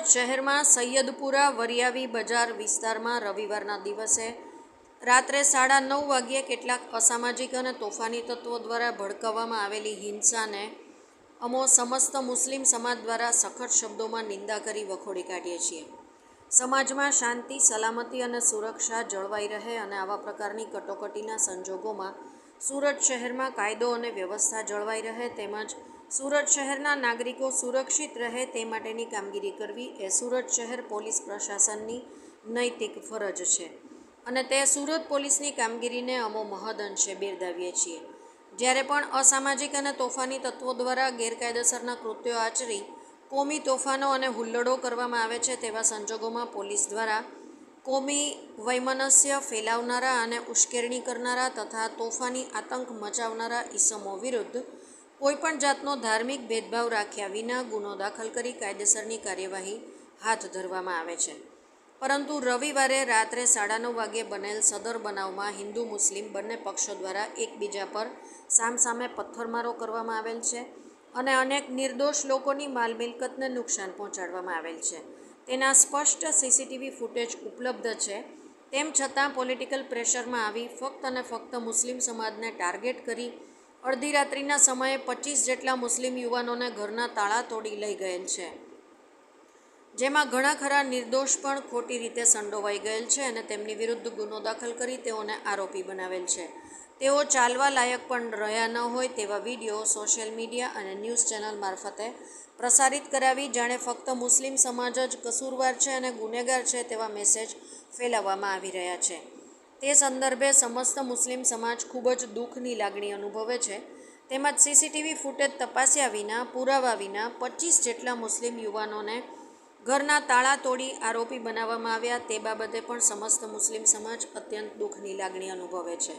સુરત શહેરમાં સૈયદપુરા વરિયાવી બજાર વિસ્તારમાં રવિવારના દિવસે રાત્રે સાડા નવ વાગ્યે કેટલાક અસામાજિક અને તોફાની તત્વો દ્વારા ભડકાવવામાં આવેલી હિંસાને અમો સમસ્ત મુસ્લિમ સમાજ દ્વારા સખત શબ્દોમાં નિંદા કરી વખોડી કાઢીએ છીએ. સમાજમાં શાંતિ, સલામતી અને સુરક્ષા જળવાઈ રહે અને આવા પ્રકારની કટોકટીના સંજોગોમાં સુરત શહેરમાં કાયદો અને વ્યવસ્થા જળવાઈ રહે તેમજ સુરત શહેરના નાગરિકો સુરક્ષિત રહે તે માટેની કામગીરી કરવી એ સુરત શહેર પોલીસ પ્રશાસનની નૈતિક ફરજ છે. અને તે સુરત પોલીસની કામગીરીને અમો મહદઅંશે બિરદાવીએ છીએ. જ્યારે પણ અસામાજિક અને તોફાની તત્વો દ્વારા ગેરકાયદેસરના કૃત્યો આચરી, કોમી તોફાનો અને હુલ્લડો કરવામાં આવે છે તેવા સંજોગોમાં પોલીસ દ્વારા કોમી વૈમનસ્ય ફેલાવનારા અને ઉશ્કેરણી કરનારા તથા તોફાની આતંક મચાવનારા ઈસમો વિરુદ્ધ કોઈપણ જાતનો ધાર્મિક ભેદભાવ રાખ્યા વિના ગુનો દાખલ કરી કાયદેસરની કાર્યવાહી હાથ ધરવામાં આવે છે. પરંતુ રવિવારે રાત્રે સાડા નવ વાગ્યે બનેલ સદર બનાવમાં હિન્દુ મુસ્લિમ બંને પક્ષો દ્વારા એકબીજા પર સામસામે પથ્થરમારો કરવામાં આવેલ છે અને અનેક નિર્દોષ લોકોની માલ મિલકતને નુકસાન પહોંચાડવામાં આવેલ છે. તેના સ્પષ્ટ સીસીટીવી ફૂટેજ ઉપલબ્ધ છે. તેમ છતાં પોલિટિકલ પ્રેશરમાં આવી ફક્ત અને ફક્ત મુસ્લિમ સમાજને ટાર્ગેટ કરી અડધી રાત્રિના સમયે પચીસ જેટલા મુસ્લિમ યુવાનોને ઘરના તાળા તોડી લઈ ગયેલ છે. જેમાં ઘણા ખરા નિર્દોષ પણ ખોટી રીતે સંડોવાઈ ગયેલ છે અને તેમની વિરુદ્ધ ગુનો દાખલ કરી તેઓને આરોપી બનાવેલ છે. તેઓ ચાલવા લાયક પણ રહ્યા ન હોય તેવા વીડિયો સોશિયલ મીડિયા અને ન્યૂઝ ચેનલ મારફતે પ્રસારિત કરાવી, જાણે ફક્ત મુસ્લિમ સમાજ જ કસૂરવાર છે અને ગુનેગાર છે તેવા મેસેજ ફેલાવવામાં આવી રહ્યા છે. તે સંદર્ભે સમસ્ત મુસ્લિમ સમાજ ખૂબ જ દુઃખની લાગણી અનુભવે છે. તેમજ સીસીટીવી ફૂટેજ તપાસ્યા વિના, પુરાવા વિના પચીસ જેટલા મુસ્લિમ યુવાનોને ઘરના તાળા તોડી આરોપી બનાવવામાં આવ્યા તે બાબતે પણ સમસ્ત મુસ્લિમ સમાજ અત્યંત દુઃખની લાગણી અનુભવે છે.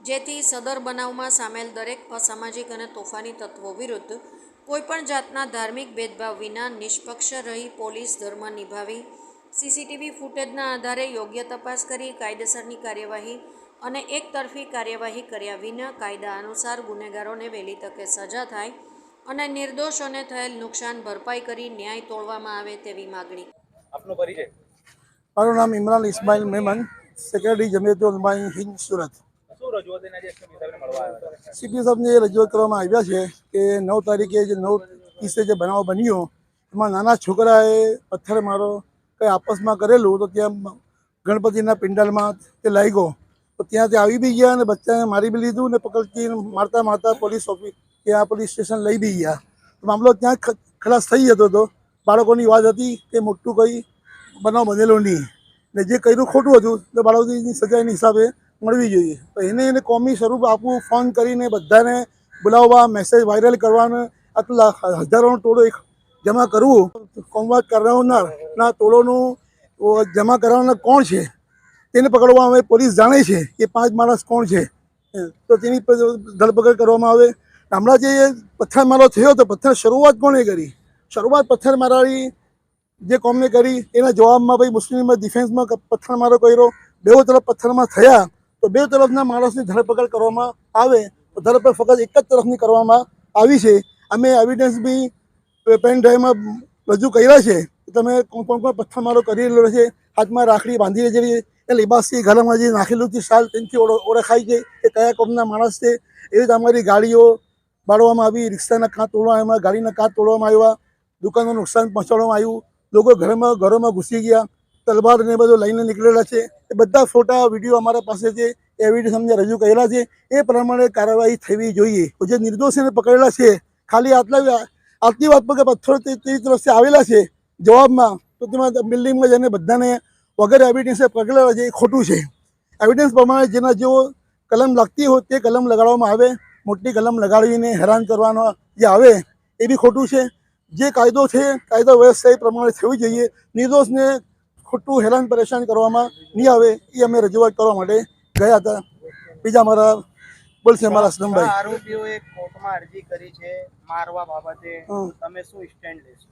જેથી સદર બનાવમાં સામેલ દરેક અસામાજિક અને તોફાની તત્વો વિરુદ્ધ કોઈપણ જાતના ધાર્મિક ભેદભાવ વિના નિષ્પક્ષ રહી પોલીસ ધર્મ નિભાવી સીસીટીવી ફૂટેજના આધારે યોગ્ય તપાસ કરી કાયદેસરની કાર્યવાહી અને એકતરફી કાર્યવાહી કર્યા વિના કાયદા અનુસાર ગુનેગારોને વહેલી તકે સજા થાય અને નિર્દોષોને થયેલ નુકસાન ભરપાઈ કરી ન્યાય તોડવામાં આવે તેવી માગણી. આપનો પરિચય. મારું નામ ઇમરાન ઇસ્માઇલ મેમન સેક્રેટરી જમિયત ઉલમાઈ હિન્દ સુરત. સીપી સાહેબને રજૂઆત કરવામાં આવ્યા છે કે નવ તારીખે જે નવ ત્રીસે જે બનાવ બન્યો એમાં નાના છોકરાએ પથ્થર મારો કંઈ આપસમાં કરેલું તો ત્યાં ગણપતિના પિંડાલમાં તે લાગ્યો તો ત્યાં તે આવી બી ગયા અને બચ્ચાને મારી બી લીધું ને પકડતી મારતા મારતા પોલીસ ઓફિસ ત્યાં પોલીસ સ્ટેશન લઈ બી ગયા. મામલો ત્યાં ખલાસ થઈ જતો હતો. બાળકોની વાત હતી કે મોટું કંઈ બનાવ બનેલો નહીં. ને જે કર્યું ખોટું હતું, તો બાળકોની સજાની હિસાબે મળવી જોઈએ. તો એને એને કોમી સ્વરૂપ આપવું ફોન કરીને બધાને બોલાવવા મેસેજ વાયરલ કરવાનો. આટલા હજારોનો ટોળો એક જમા કરવું? કોમવાદ કરાવનારના ટોળોનું જમા કરાવનાર કોણ છે? તેને પકડવા અમે પોલીસ જાણે છે કે પાંચ માણસ કોણ છે. તો તેની ધરપકડ કરવામાં આવે. હમણાં જે પથ્થરમારો થયો તો પથ્થર શરૂઆત કોણે કરી? શરૂઆત પથ્થરમારાની જે કોમને કરી, એના જવાબમાં ભાઈ મુસ્લિમમાં ડિફેન્સમાં પથ્થરમારો કર્યો. બે તરફ પથ્થરમાં થયા તો બે તરફના માણસની ધરપકડ કરવામાં આવે. તો ધરપકડ ફક્ત એક જ તરફની કરવામાં આવી છે. અમે એવિડન્સ બી પેન ડ્રાઈવમાં રજૂ કર્યા છે કે તમે કોણ કોણ પથ્થરમારો પથ્થરમારો રહેલો છે, હાથમાં રાખડી બાંધી રહેલી એ લિબાસથી ઘરમાં જે નાખેલું છે શાલ તેનાથી ઓળખ- ઓળખાય છે એ કયા કોમના માણસ છે, એવી રીતે અમારી ગાડીઓ બાળવામાં આવી, રિક્ષાના કાચ તોડવામાં આવ્યા, ગાડીના કાંત તોડવામાં આવ્યા, દુકાનનું નુકસાન પહોંચાડવામાં આવ્યું, લોકો ઘરમાં, ઘરોમાં ઘૂસી ગયા, તલવાર ને બધું લઈને નીકળેલા છે, એ બધા ફોટા, વીડિયો અમારા પાસે છે એવિડન્સ અમને રજૂ કરેલા છે, એ પ્રમાણે કાર્યવાહી થવી જોઈએ, જે નિર્દોષીને પકડેલા છે, ખાલી આટલા આટલી વાત પર કે પથ્થરો તે તે તરફથી આવેલા છે, જવાબમાં તો તેમાં બિલ્ડિંગમાં જઈને બધાને વગર એવિડન્સે પગલા છે એ ખોટું છે. એવિડન્સ પ્રમાણે જેના જેવો કલમ લાગતી હોય તે કલમ લગાડવામાં આવે, મોટી કલમ લગાડીને હેરાન કરવાનો જે આવે એ બી ખોટું છે. જે કાયદો છે, કાયદો વ્યવસ્થા એ પ્રમાણે થવી જોઈએ. નિર્દોષને ખોટું હેરાન પરેશાન કરવામાં નહીં આવે એ અમે રજૂઆત કરવા માટે ગયા હતા. બીજા મારા બોલશે મારા સદમભાઈ આરોપીઓએ કોર્ટમાં અરજી કરી છે મારવા બાબતે. તમે શું સ્ટેન્ડ લેશો?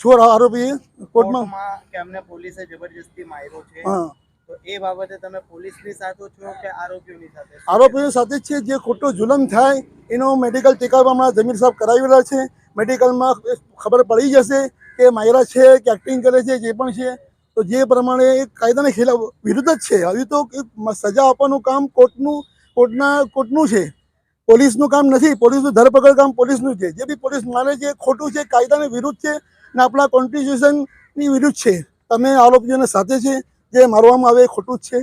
છોર આરોપી કોર્ટમાં? કે અમને પોલીસે જબરજસ્તી માર્યો છે? હા. તો તો એ બાબતે તમે પોલીસની સાથે છો કે આરોપીઓની સાથે આરોપીઓ સાથે છે. જે ખોટો જુલમ થાય એનો મેડિકલ ટેકાવવામાં જમીર સાહેબ કરાવેલા છે. મેડિકલમાં ખબર પડી જશે કે માયરા છે કે એક્ટિંગ કરે છે જે પણ છે. તો જે પ્રમાણે કાયદાના ખિલાફ વિરુદ્ધ જ છે. હવે તો સજા આપવાનું કામ કોર્ટનું કોર્ટના કોર્ટનું છે. પોલીસનું કામ નથી, પોલીસનું ધરપકડ કામ પોલીસનું છે. જે બી પોલીસ માને છે, ખોટું છે, કાયદાને વિરુદ્ધ છે ને આપણા કોન્સ્ટિટ્યુશનની વિરુદ્ધ છે. તમે આરોપીઓને સાથે છે, જે મારવામાં આવે એ ખોટું જ છે.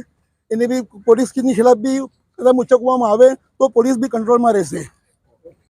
એને બી પોલીસની ખિલાફ બી કદમ ઉચકવામાં આવે તો પોલીસ બી કંટ્રોલમાં રહેશે.